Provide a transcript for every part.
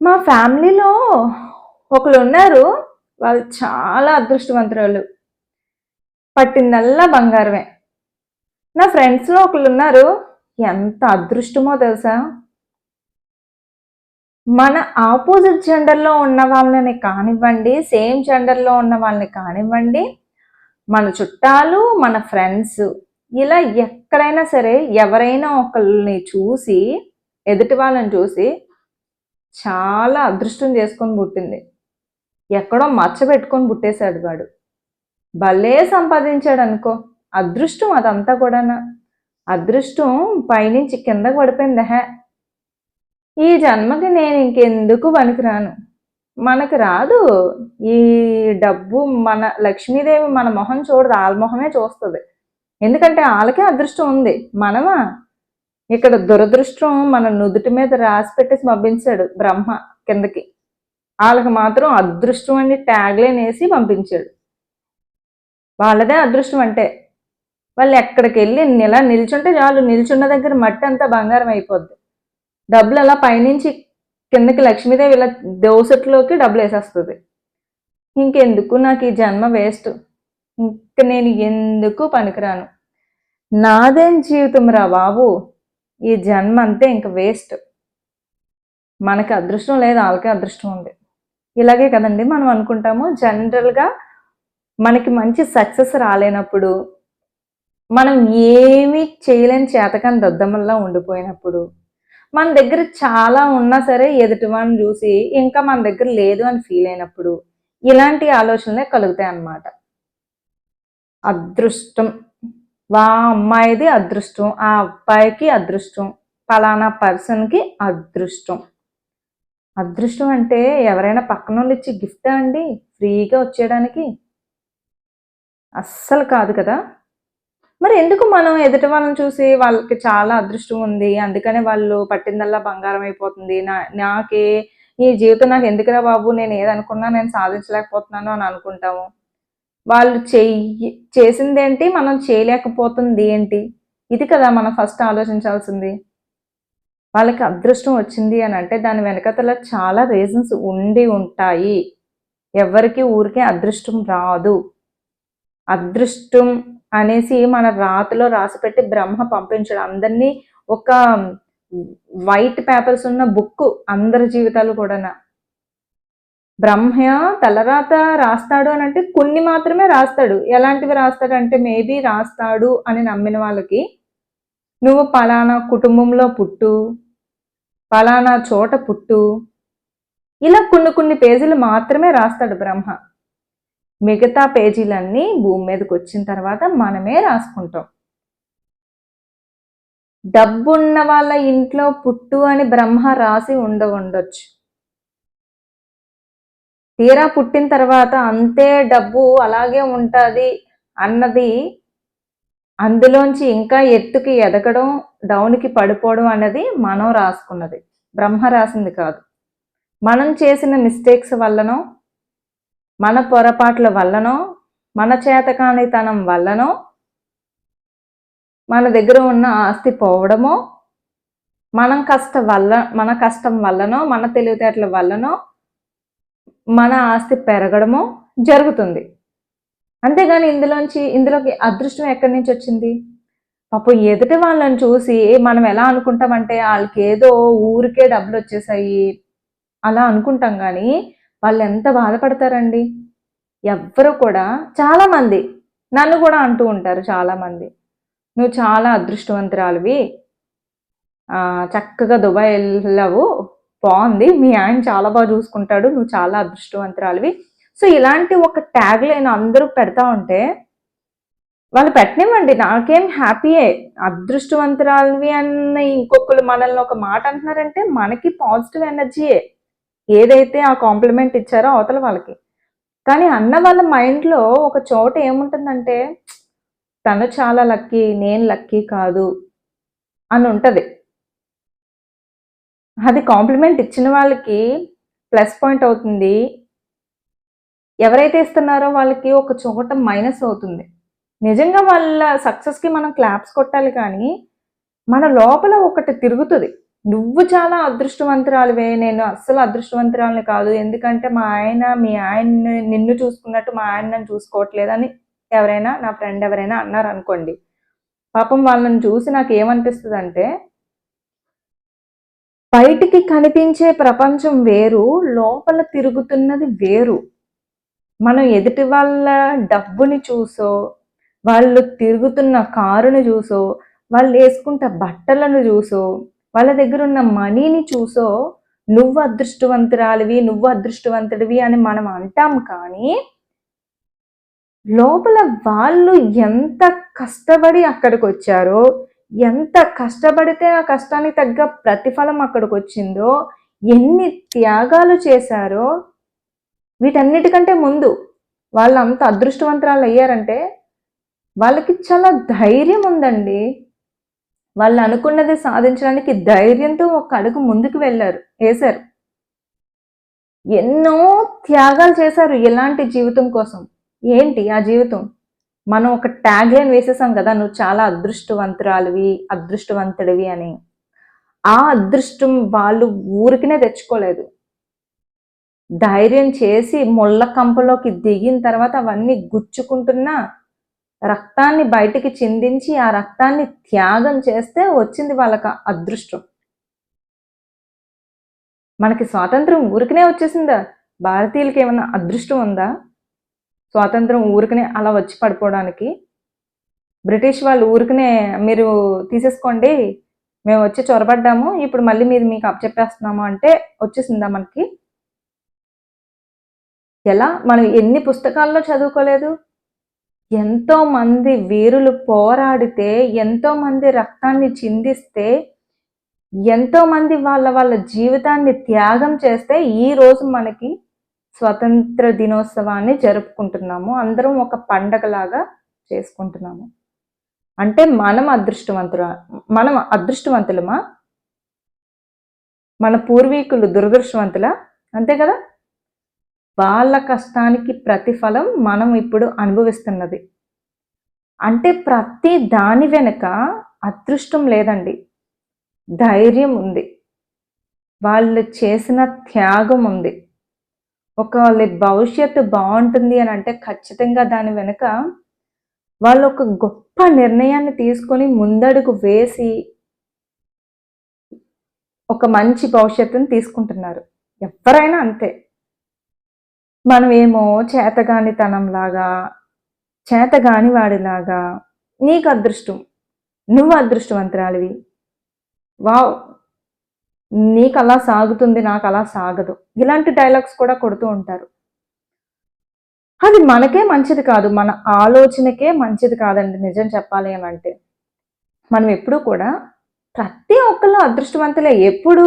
మా ఫ్యామిలీలో ఒకరు ఉన్నారు వాళ్ళు చాలా అదృష్టవంతురాలు పట్టిందల్లా బంగారమే. నా ఫ్రెండ్స్లో ఒకరు ఉన్నారు ఎంత అదృష్టమో తెలుసా? మన ఆపోజిట్ జెండర్లో ఉన్న వాళ్ళని కానివ్వండి సేమ్ జెండర్లో ఉన్న వాళ్ళని కానివ్వండి మన చుట్టాలు మన ఫ్రెండ్స్ ఇలా ఎక్కడైనా సరే ఎవరైనా ఒకళ్ళని చూసి ఎదుటి వాళ్ళని చూసి చాలా అదృష్టం చేసుకొని పుట్టింది. ఎక్కడో మచ్చ పెట్టుకొని పుట్టేశాడు వాడు. భలే సంపాదించాడు అనుకో అదృష్టం అదంతా కూడా అదృష్టం పైనుంచి కిందకు పడిపోయింది. హే! ఈ జన్మకి నేను ఇంకెందుకు పనికిరాను? మనకు రాదు. ఈ డబ్బు మన లక్ష్మీదేవి మన మొహం చూడదు. వాళ్ళ మొహమే చూస్తుంది. ఎందుకంటే వాళ్ళకే అదృష్టం ఉంది. మనమా? ఇక్కడ దురదృష్టం మన నుదుటి మీద రాసి పెట్టేసి పంపించాడు బ్రహ్మ కిందకి. వాళ్ళకి మాత్రం అదృష్టం అని ట్యాగ్లైన్ వేసి పంపించాడు. వాళ్ళదే అదృష్టం అంటే వాళ్ళు ఎక్కడికి వెళ్ళి ఇలా నిల్చుంటే చాలు నిల్చున్న దగ్గర మట్టి అంతా బంగారం అయిపోద్ది. డబ్బులు అలా పైనుంచి కిందకి లక్ష్మీదేవి ఇలా దోసట్లోకి డబ్బులు వేసేస్తుంది. ఇంకెందుకు నాకు ఈ జన్మ వేస్ట్? ఇంక నేను ఎందుకు పనికిరాను? నాదేం జీవితం రా బాబు? ఈ జన్మ అంతే ఇంకా వేస్ట్. మనకి అదృష్టం లేదు వాళ్ళకే అదృష్టం ఉంది. ఇలాగే కదండి మనం అనుకుంటాము జనరల్గా మనకి మంచి సక్సెస్ రాలేనప్పుడు మనం ఏమీ చేయలేని చేతకాని దద్దమ్మల్లా ఉండిపోయినప్పుడు మన దగ్గర చాలా ఉన్నా సరే ఎదుటివాడిని చూసి ఇంకా మన దగ్గర లేదు అని ఫీల్ అయినప్పుడు ఇలాంటి ఆలోచనలే కలుగుతాయి అన్నమాట అదృష్టం. వా అమ్మాయిది అదృష్టం ఆ అబ్బాయికి అదృష్టం పలానా పర్సన్కి అదృష్టం. అదృష్టం అంటే ఎవరైనా పక్కన వాళ్ళు ఇచ్చి గిఫ్టా అండి? ఫ్రీగా వచ్చేయడానికి? అస్సలు కాదు కదా. మరి ఎందుకు మనం ఎదుటి వాళ్ళని చూసి వాళ్ళకి చాలా అదృష్టం ఉంది అందుకనే వాళ్ళు పట్టిందల్లా బంగారం అయిపోతుంది నా నాకే ఈ జీవితం నాకు ఎందుకురా బాబు? నేను ఏదనుకున్నా నేను సాధించలేకపోతున్నాను అని అనుకుంటాము. వాళ్ళు చెయ్యి చేసిందేంటి మనం చేయలేకపోతుంది ఏంటి? ఇది కదా మనం ఫస్ట్ ఆలోచించాల్సింది. వాళ్ళకి అదృష్టం వచ్చింది అని అంటే దాని వెనకతల చాలా రీజన్స్ ఉండి ఉంటాయి. ఎవరికి ఊరికే అదృష్టం రాదు. అదృష్టం అనేసి మన రాతిలో రాసిపెట్టి బ్రహ్మ పంపించడం. అందరినీ ఒక వైట్ పేపర్స్ ఉన్న బుక్ అందరి జీవితాలు కూడా బ్రహ్మ తలరాత రాస్తాడు అని అంటే కొన్ని మాత్రమే రాస్తాడు. ఎలాంటివి రాస్తాడు అంటే మేబీ రాస్తాడు అని నమ్మిన వాళ్ళకి నువ్వు పలానా కుటుంబంలో పుట్టు పలానా చోట పుట్టు ఇలా కొన్ని కొన్ని పేజీలు మాత్రమే రాస్తాడు బ్రహ్మ. మిగతా పేజీలన్నీ భూమి మీదకి వచ్చిన తర్వాత మనమే రాసుకుంటాం. డబ్బున్న వాళ్ళ ఇంట్లో పుట్టు అని బ్రహ్మ రాసి ఉండ ఉండొచ్చు. తీరా పుట్టిన తర్వాత అంతే డబ్బు అలాగే ఉంటుంది అన్నది అందులోంచి ఇంకా ఎత్తుకి ఎదగడం డౌన్కి పడిపోవడం అనేది మనం రాసుకున్నది. బ్రహ్మ రాసింది కాదు. మనం చేసిన మిస్టేక్స్ వల్లనో మన పొరపాట్ల వల్లనో మన చేతకానితనం వల్లనో మన దగ్గర ఉన్న ఆస్తి పోవడమో మనం కష్టం వల్ల మన కష్టం వల్లనో మన తెలివితేటల వల్లనో మన ఆస్తి పెరగడమో జరుగుతుంది. అంతేగాని ఇందులోంచి ఇందులోకి అదృష్టం ఎక్కడి నుంచి వచ్చింది? పాపం ఎదుటి వాళ్ళని చూసి మనం ఎలా అనుకుంటామంటే వాళ్ళకి ఏదో ఊరికే డబ్బులు వచ్చేసాయి అలా అనుకుంటాం కానీ వాళ్ళు ఎంత బాధపడతారండి? ఎవ్వరు కూడా చాలామంది నన్ను కూడా అంటూ ఉంటారు చాలామంది నువ్వు చాలా అదృష్టవంతురాలివి. చక్కగా దుబాయ్ వెళ్ళావు బాగుంది. మీ ఆయన చాలా బాగా చూసుకుంటాడు. నువ్వు చాలా అదృష్టవంతురాలివి. సో ఇలాంటి ఒక ట్యాగ్ లైన్ అందరూ పెడతా ఉంటే వాళ్ళు పెట్టనివ్వండి. నాకేం హ్యాపీయే. అదృష్టవంతురాలివి అన్న ఇంకొకరు మనల్ని ఒక మాట అంటున్నారంటే మనకి పాజిటివ్ ఎనర్జీయే. ఏదైతే ఆ కాంప్లిమెంట్ ఇచ్చారో అవతల వాళ్ళకి. కానీ అన్న వాళ్ళ మైండ్లో ఒక చోట ఏముంటుందంటే తను చాలా లక్కీ నేను లక్కీ కాదు అని ఉంటుంది. అది కాంప్లిమెంట్ ఇచ్చిన వాళ్ళకి ప్లస్ పాయింట్ అవుతుంది. ఎవరైతే ఇస్తున్నారో వాళ్ళకి ఒక చోట మైనస్ అవుతుంది. నిజంగా వాళ్ళ సక్సెస్కి మనం క్లాప్స్ కొట్టాలి కానీ మన లోపల ఒకటి తిరుగుతుంది. నువ్వు చాలా అదృష్టవంతురాలివే నేను అస్సలు అదృష్టవంతురాలని కాదు. ఎందుకంటే మా ఆయన మీ ఆయన నిన్ను చూసుకున్నట్టు మా ఆయన నన్ను చూసుకోవట్లేదని ఎవరైనా నా ఫ్రెండ్ ఎవరైనా అన్నారు అనుకోండి పాపం వాళ్ళని చూసి నాకు ఏమనిపిస్తుంది అంటే బయటికి కనిపించే ప్రపంచం వేరు లోపల తిరుగుతున్నది వేరు. మనం ఎదుటి వాళ్ళ డబ్బుని చూసో వాళ్ళు తిరుగుతున్న కారుని చూసో వాళ్ళు వేసుకుంటే బట్టలను చూసో వాళ్ళ దగ్గర ఉన్న మనీని చూసో నువ్వు అదృష్టవంతురాలివి నువ్వు అదృష్టవంతుడివి అని మనం అంటాం కానీ లోపల వాళ్ళు ఎంత కష్టపడి అక్కడికి వచ్చారో ఎంత కష్టపడితే ఆ కష్టానికి తగ్గ ప్రతిఫలం అక్కడికి వచ్చిందో ఎన్ని త్యాగాలు చేశారో వీటన్నిటికంటే ముందు వాళ్ళు అంత అదృష్టవంతరాలు అయ్యారంటే వాళ్ళకి చాలా ధైర్యం ఉందండి. వాళ్ళు అనుకున్నది సాధించడానికి ధైర్యంతో ఒక అడుగు ముందుకు వెళ్ళారు. వేశారు ఎన్నో త్యాగాలు చేశారు ఎలాంటి జీవితం కోసం. ఏంటి ఆ జీవితం? మనం ఒక ట్యాగ్ లైన్ వేసేసాం కదా నువ్వు చాలా అదృష్టవంతురాలివి అదృష్టవంతుడివి అని. ఆ అదృష్టం వాళ్ళు ఊరికినే తెచ్చుకోలేదు. ధైర్యం చేసి ముళ్ళ కంపలోకి దిగిన తర్వాత అవన్నీ గుచ్చుకుంటున్నా రక్తాన్ని బయటికి చిందించి ఆ రక్తాన్ని త్యాగం చేస్తే వచ్చింది వాళ్ళకి అదృష్టం. మనకి స్వాతంత్రం ఊరికనే వచ్చేసిందా? భారతీయులకి ఏమన్నా అదృష్టం ఉందా? స్వాతంత్రం ఊరికనే అలా వచ్చి పడిపోవడానికి. బ్రిటిష్ వాళ్ళు ఊరికనే మీరు తీసేసుకోండి మేము వచ్చి చొరబడ్డాము ఇప్పుడు మళ్ళీ మీరు మీకు అప్పచెప్పేస్తున్నాము అంటే వచ్చేసిందా మనకి? ఎలా? మనం ఎన్ని పుస్తకాల్లో చదువుకోలేదు? ఎంతో మంది వీరులు పోరాడితే ఎంతో మంది రక్తాన్ని చిందిస్తే ఎంతో మంది వాళ్ళ వాళ్ళ జీవితాన్ని త్యాగం చేస్తే ఈ రోజు మనకి స్వతంత్ర దినోత్సవాన్ని జరుపుకుంటున్నాము. అందరం ఒక పండగలాగా చేసుకుంటున్నాము. అంటే మనం అదృష్టవంతుల మనం అదృష్టవంతులమా? మన పూర్వీకులు దురదృష్టవంతుల? అంతే కదా? వాళ్ళ కష్టానికి ప్రతిఫలం మనం ఇప్పుడు అనుభవిస్తున్నది. అంటే ప్రతి దాని వెనుక అదృష్టం లేదండి. ధైర్యం ఉంది. వాళ్ళు చేసిన త్యాగం ఉంది. ఒకవేళ భవిష్యత్తు బాగుంటుంది అని అంటే ఖచ్చితంగా దాని వెనుక వాళ్ళు ఒక గొప్ప నిర్ణయాన్ని తీసుకొని ముందడుగు వేసి ఒక మంచి భవిష్యత్తుని తీసుకుంటున్నారు. ఎవరైనా అంతే. మనమేమో చేతగానితనంలాగా చేతగాని వాడిలాగా నీకు అదృష్టం నువ్వు అదృష్టవంతురాలివి. వావ్ నీకు అలా సాగుతుంది నాకు అలా సాగదు. ఇలాంటి డైలాగ్స్ కూడా కొడుతూ ఉంటారు. అది మనకే మంచిది కాదు. మన ఆలోచనకే మంచిది కాదండి నిజం చెప్పాలి అని అంటే. మనం ఎప్పుడూ కూడా ప్రతి ఒక్కళ్ళు అదృష్టవంతులే. ఎప్పుడు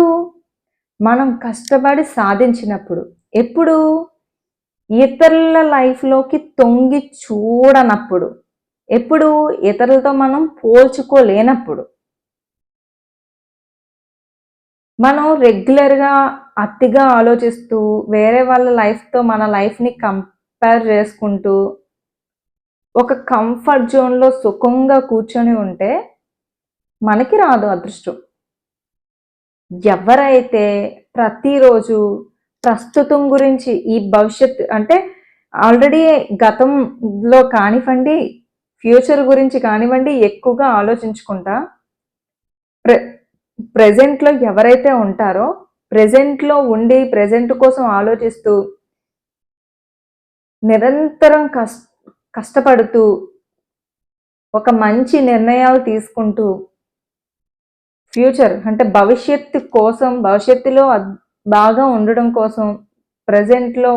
మనం కష్టపడి సాధించినప్పుడు ఎప్పుడు ఇతరుల లైఫ్లోకి తొంగి చూడనప్పుడు ఎప్పుడు ఇతరులతో మనం పోల్చుకోలేనప్పుడు మనం రెగ్యులర్గా అతిగా ఆలోచిస్తూ వేరే వాళ్ళ లైఫ్తో మన లైఫ్ని కంపేర్ చేసుకుంటూ ఒక కంఫర్ట్ జోన్లో సుఖంగా కూర్చొని ఉంటే మనకి రాదు అదృష్టం. ఎవరైతే ప్రతిరోజు ప్రస్తుతం గురించి ఈ భవిష్యత్ అంటే ఆల్రెడీ గతంలో కానివ్వండి ఫ్యూచర్ గురించి కానివ్వండి ఎక్కువగా ఆలోచించుకుంటా ప్ర ప్రజెంట్లో ఎవరైతే ఉంటారో ప్రజెంట్లో ఉండి ప్రజెంట్ కోసం ఆలోచిస్తూ నిరంతరం కష్ కష్టపడుతూ ఒక మంచి నిర్ణయాలు తీసుకుంటూ ఫ్యూచర్ అంటే భవిష్యత్తు కోసం భవిష్యత్తులో బాగా ఉండడం కోసం ప్రజెంట్లో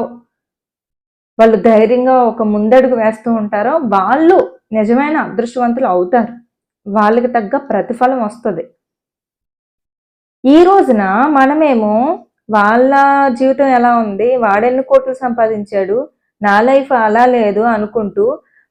వాళ్ళు ధైర్యంగా ఒక ముందడుగు వేస్తూ ఉంటారో వాళ్ళు నిజమైన అదృష్టవంతులు అవుతారు. వాళ్ళకి తగ్గ ప్రతిఫలం వస్తుంది. ఈ రోజున మనమేమో వాళ్ళ జీవితం ఎలా ఉంది? వాడెన్ని కోట్లు సంపాదించాడు? నా లైఫ్ అలా లేదు అనుకుంటూ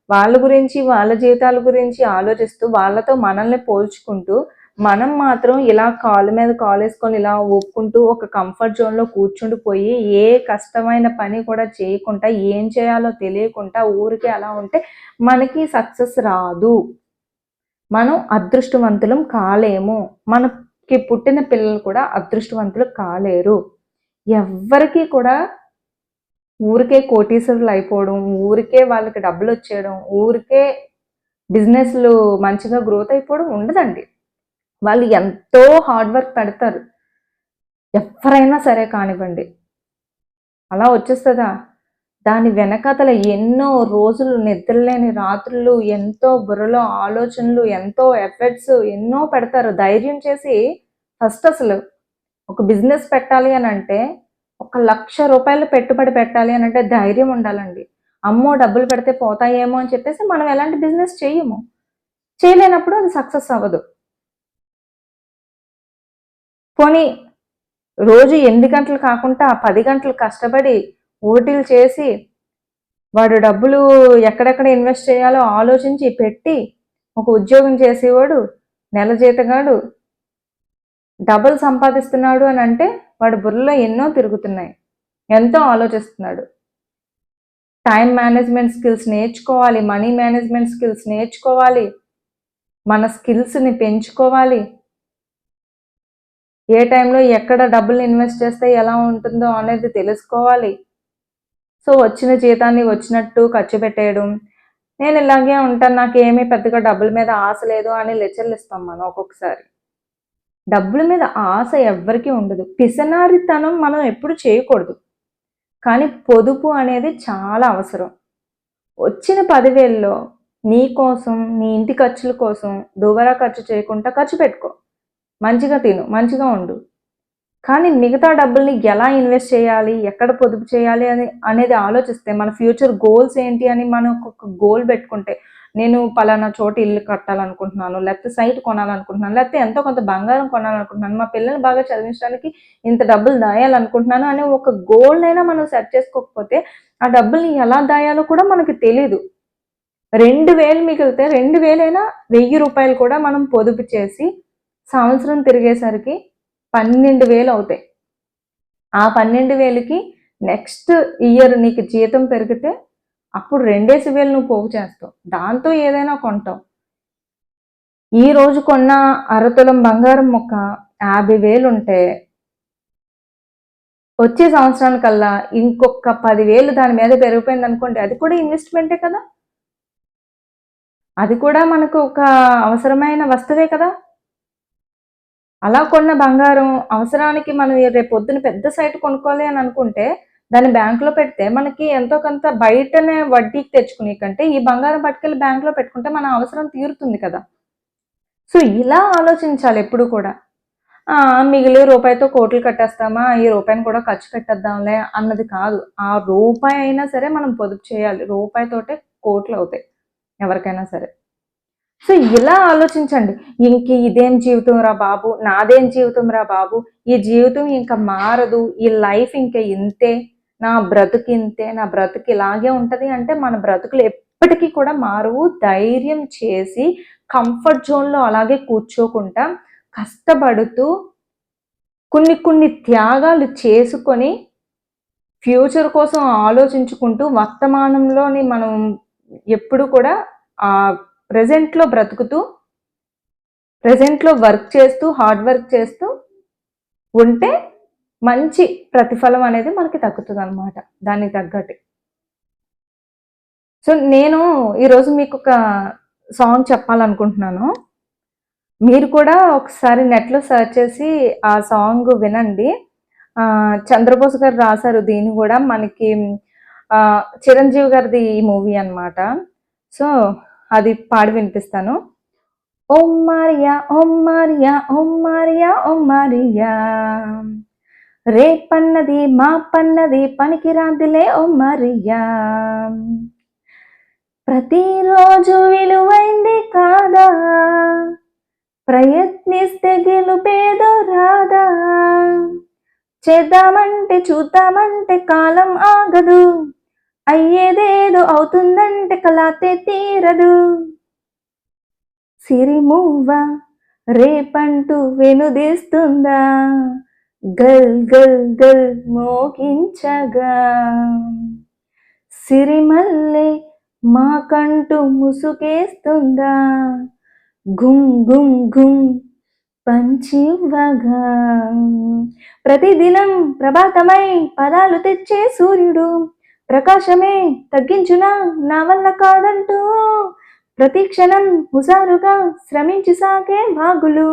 వాళ్ళ గురించి వాళ్ళ జీవితాల గురించి ఆలోచిస్తూ వాళ్ళతో మనల్ని పోల్చుకుంటూ మనం మాత్రం ఇలా కాలు మీద కాలు వేసుకొని ఇలా ఒప్పుకుంటూ ఒక కంఫర్ట్ జోన్లో కూర్చుండిపోయి ఏ కష్టమైన పని కూడా చేయకుండా ఏం చేయాలో తెలియకుండా ఊరికే అలా ఉంటే మనకి సక్సెస్ రాదు. మనం అదృష్టవంతులం కాలేము. మన కి పుట్టిన పిల్లలు కూడా అదృష్టవంతులు కాలేరు. ఎవ్వరికి కూడా ఊరికే కోటీశ్వరులు అయిపోవడం ఊరికే వాళ్ళకి డబ్బులు వచ్చేయడం ఊరికే బిజినెస్లు మంచిగా గ్రోత్ అయిపోవడం ఉండదండి. వాళ్ళు ఎంతో హార్డ్ వర్క్ పెడతారు. ఎవరైనా సరే కానివ్వండి. అలా వచ్చేస్తుందా? దాని వెనకాతల ఎన్నో రోజులు నిద్రలేని రాత్రులు ఎంతో బుర్రలో ఆలోచనలు ఎంతో ఎఫర్ట్స్ ఎన్నో పెడతారు. ధైర్యం చేసి ఫస్ట్ అసలు ఒక బిజినెస్ పెట్టాలి అని అంటే ఒక లక్ష రూపాయలు పెట్టుబడి పెట్టాలి అని అంటే ధైర్యం ఉండాలండి. అమ్మో డబ్బులు పెడితే పోతాయేమో అని చెప్పేసి మనం ఎలాంటి బిజినెస్ చేయము. చేయలేనప్పుడు అది సక్సెస్ అవ్వదు. పోనీ రోజు ఎనిమిది గంటలు కాకుండా పది గంటలు కష్టపడి ఓటీలు చేసి వాడు డబ్బులు ఎక్కడెక్కడ ఇన్వెస్ట్ చేయాలో ఆలోచించి పెట్టి ఒక ఉద్యోగం చేసేవాడు నెల జీతగాడు డబ్బులు సంపాదిస్తున్నాడు అని అంటే వాడి బుర్రలో ఎన్నో తిరుగుతున్నాయి ఎంతో ఆలోచిస్తున్నాడు. టైం మేనేజ్మెంట్ స్కిల్స్ నేర్చుకోవాలి మనీ మేనేజ్మెంట్ స్కిల్స్ నేర్చుకోవాలి మన స్కిల్స్ని పెంచుకోవాలి. ఏ టైంలో ఎక్కడ డబ్బులు ఇన్వెస్ట్ చేస్తే ఎలా ఉంటుందో అనేది తెలుసుకోవాలి. సో వచ్చిన జీతాన్ని వచ్చినట్టు ఖర్చు పెట్టేయడం. నేను ఇలాగే ఉంటాను నాకు ఏమీ పెద్దగా డబ్బుల మీద ఆశ లేదు అని లెక్చర్లు ఇస్తాం మనం ఒక్కొక్కసారి. డబ్బుల మీద ఆశ ఎవ్వరికీ ఉండదు. పిసనారితనం మనం ఎప్పుడు చేయకూడదు. కానీ పొదుపు అనేది చాలా అవసరం. వచ్చిన పదివేల్లో నీ కోసం నీ ఇంటి ఖర్చుల కోసం దువరా ఖర్చు చేయకుండా ఖర్చు పెట్టుకో. మంచిగా తిను మంచిగా ఉండు. కానీ మిగతా డబ్బుల్ని ఎలా ఇన్వెస్ట్ చేయాలి ఎక్కడ పొదుపు చేయాలి అని అనేది ఆలోచిస్తే మన ఫ్యూచర్ గోల్స్ ఏంటి అని మనం ఒక గోల్ పెట్టుకుంటే నేను పలానా చోట ఇల్లు కట్టాలనుకుంటున్నాను లేకపోతే సైట్ కొనాలనుకుంటున్నాను లేకపోతే ఎంతో కొంత బంగారం కొనాలనుకుంటున్నాను మా పిల్లల్ని బాగా చదివించడానికి ఇంత డబ్బులు దాయాలనుకుంటున్నాను అనే ఒక గోల్ అయినా మనం సెట్ చేసుకోకపోతే ఆ డబ్బుల్ని ఎలా దాయాలో కూడా మనకి తెలీదు. రెండు వేలు మిగిలితే రెండు వేలైనా వెయ్యి రూపాయలు కూడా మనం పొదుపు చేసి సంవత్సరం తిరిగేసరికి పన్నెండు వేలు అవుతాయి. ఆ పన్నెండు వేలకి నెక్స్ట్ ఇయర్ నీకు జీతం పెరిగితే అప్పుడు రెండేసి వేలు నువ్వు పోగు చేస్తావు. దాంతో ఏదైనా కొంటావు. ఈ రోజు కొన్న అరతులం బంగారం మొక్క యాభై వేలు ఉంటే వచ్చే సంవత్సరానికల్లా ఇంకొక పదివేలు దాని మీద పెరిగిపోయింది అనుకోండి అది కూడా ఇన్వెస్ట్మెంటే కదా? అది కూడా మనకు ఒక అవసరమైన వస్తువే కదా? అలా కొన్న బంగారం అవసరానికి మనం రేపు పొద్దున పెద్ద సైట్ కొనుక్కోవాలి అని అనుకుంటే దాన్ని బ్యాంకులో పెడితే మనకి ఎంతో కొంత బయటనే వడ్డీకి తెచ్చుకునే కంటే ఈ బంగారం పట్టుకెళ్ళి బ్యాంకులో పెట్టుకుంటే మన అవసరం తీరుతుంది కదా. సో ఇలా ఆలోచించాలి ఎప్పుడు కూడా. మిగిలి రూపాయితో కోట్లు కట్టేస్తామా? ఈ రూపాయిని కూడా ఖర్చు పెట్టేద్దాంలే అన్నది కాదు. ఆ రూపాయి అయినా సరే మనం పొదుపు చేయాలి. రూపాయితోటే కోట్లు అవుతాయి. ఎవరికైనా సరే. సో ఇలా ఆలోచించండి. ఇంక ఇదేం జీవితం రా బాబు నాదేం జీవితం రా బాబు ఈ జీవితం ఇంకా మారదు ఈ లైఫ్ ఇంకా ఇంతే నా బ్రతుకు ఇంతే నా బ్రతుకు ఇలాగే ఉంటుంది అంటే మన బ్రతుకులు ఎప్పటికీ కూడా మారువు. ధైర్యం చేసి కంఫర్ట్ జోన్లో అలాగే కూర్చోకుండా కష్టపడుతూ కొన్ని కొన్ని త్యాగాలు చేసుకొని ఫ్యూచర్ కోసం ఆలోచించుకుంటూ వర్తమానంలోని మనం ఎప్పుడు కూడా ఆ ప్రజెంట్లో బ్రతుకుతూ ప్రజెంట్లో వర్క్ చేస్తూ హార్డ్ వర్క్ చేస్తూ ఉంటే మంచి ప్రతిఫలం అనేది మనకి తగ్గుతుంది అనమాట దానికి తగ్గట్టు. సో నేను ఈరోజు మీకు ఒక సాంగ్ చెప్పాలనుకుంటున్నాను. మీరు కూడా ఒకసారి నెట్లో సెర్చ్ చేసి ఆ సాంగ్ వినండి. చంద్రబోస్ గారు రాశారు దీన్ని కూడా మనకి చిరంజీవి గారిది ఈ మూవీ అనమాట సో అది పాడి వినిపిస్తాను. Om Maria Om Maria Om Maria Om Maria. రేపన్నది మా పన్నది పనికిరాదులే ఓ మరియా. ప్రతిరోజు విలువైంది కాదా? ప్రయత్నిస్తే గెలుపేదో రాదా? చేద్దామంటే చూద్దామంటే కాలం ఆగదు. అయ్యేదేదో అవుతుందంటే కలాతే తీరదు. సిరిమువ్వ రేపంటూ వెనుదీస్తుందా? గల్ గల్ గల్ మోగించగా. సిరిమల్లె మాకంటూ ముసుకేస్తుందా గుమ్ గుమ్ గుమ్ పంచివ్వగా. ప్రతిదినం ప్రభాతమై పదాలు తెచ్చే సూర్యుడు ప్రకాశమే తగ్గించునా నా వల్ల కాదంటూ. ప్రతి క్షణం హుజారుగా శ్రమించి సాగే భాగులు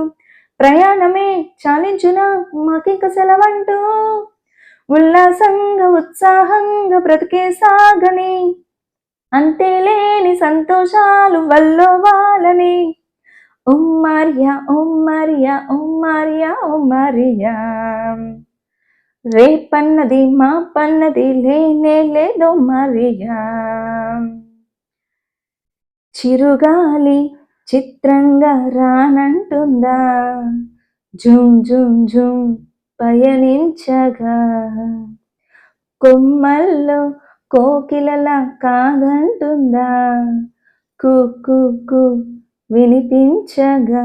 ప్రయాణమే చాలించునా మాకింక సెలవంటూ. ఉల్లాసంగా ఉత్సాహంగా బ్రతికే సాగని. అంతేలేని సంతోషాలు వల్లో వాళ్ళని ఓ మరియా ఓ మరియా ఓ మరియా మరియా. రేపన్నది మా పన్నది లేనే లేదో మరియా. చిరుగాలి చిత్రంగా రానంటుందా? జుమ్ జుమ్ జుమ్ పయనించగా. కొమ్మల్లో కోకిలలా కాదంటుందా? కు వినిపించగా.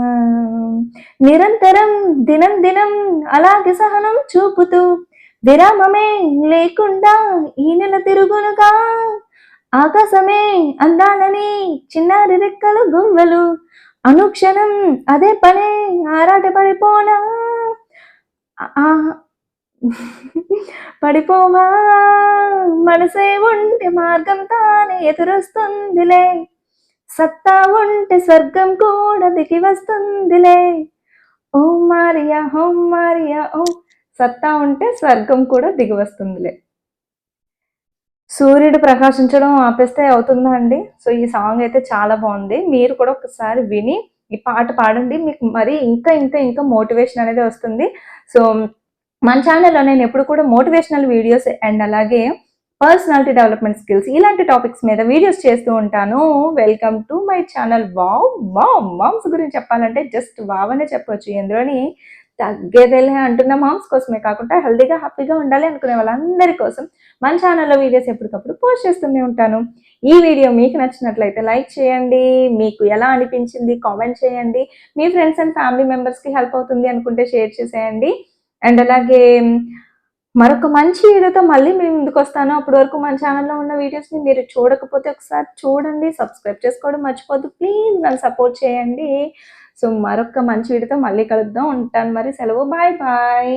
నిరంతరం దినం దినం అలాగే సహనం చూపుతూ విరామమే లేకుండా ఈ నెల తిరుగునుగా. ఆకాశమే అందాలని చిన్నారి రెక్కలు గువ్వలు. అనుక్షణం అదే పనే ఆరాట పడిపోనా పడిపోవా? మనసే ఉంటే మార్గం తానే ఎదురొస్తుందిలే. సత్తా ఉంటే స్వర్గం కూడా దిగి వస్తుందిలే. ఓ మారియా ఓ మారియా ఓ సత్తా ఉంటే స్వర్గం కూడా దిగి వస్తుందిలే సూర్యుడు ప్రకాశించడం ఆపేస్తే అవుతుందా అండి? సో ఈ సాంగ్ అయితే చాలా బాగుంది. మీరు కూడా ఒకసారి విని ఈ పాట పాడండి. మీకు మరి ఇంకా ఇంకా ఇంకా మోటివేషన్ అనేది వస్తుంది. సో మన ఛానల్లో నేను ఎప్పుడు కూడా మోటివేషనల్ వీడియోస్ అండ్ అలాగే పర్సనాలిటీ డెవలప్మెంట్ స్కిల్స్ ఇలాంటి టాపిక్స్ మీద వీడియోస్ చేస్తూ ఉంటాను. Welcome to my channel. Wow wow moms గురించి చెప్పాలంటే జస్ట్ వావ్ అనే చెప్పొచ్చు. ఎందులోని తగ్గేదేలే అంటున్న మామ్స్ కోసమే కాకుండా హెల్తీగా హ్యాపీగా ఉండాలి అనుకునే వాళ్ళందరి కోసం మన ఛానల్లో వీడియోస్ ఎప్పటికప్పుడు పోస్ట్ చేస్తూనే ఉంటాను. ఈ వీడియో మీకు నచ్చినట్లయితే లైక్ చేయండి. మీకు ఎలా అనిపించింది కామెంట్ చేయండి. మీ ఫ్రెండ్స్ అండ్ ఫ్యామిలీ మెంబర్స్కి హెల్ప్ అవుతుంది అనుకుంటే షేర్ చేసేయండి. అండ్ అలాగే మరొక మంచి వీడియోతో మళ్ళీ మేము ముందుకు వస్తాను. అప్పటి వరకు మన ఛానల్లో ఉన్న వీడియోస్ని మీరు చూడకపోతే ఒకసారి చూడండి. సబ్స్క్రైబ్ చేసుకోవడం మర్చిపోద్దు ప్లీజ్ నన్ను సపోర్ట్ చేయండి. సో మరొక మంచి వీడితో మళ్ళీ కలుద్దాం. ఉంటాను మరి. సెలవు. Bye bye.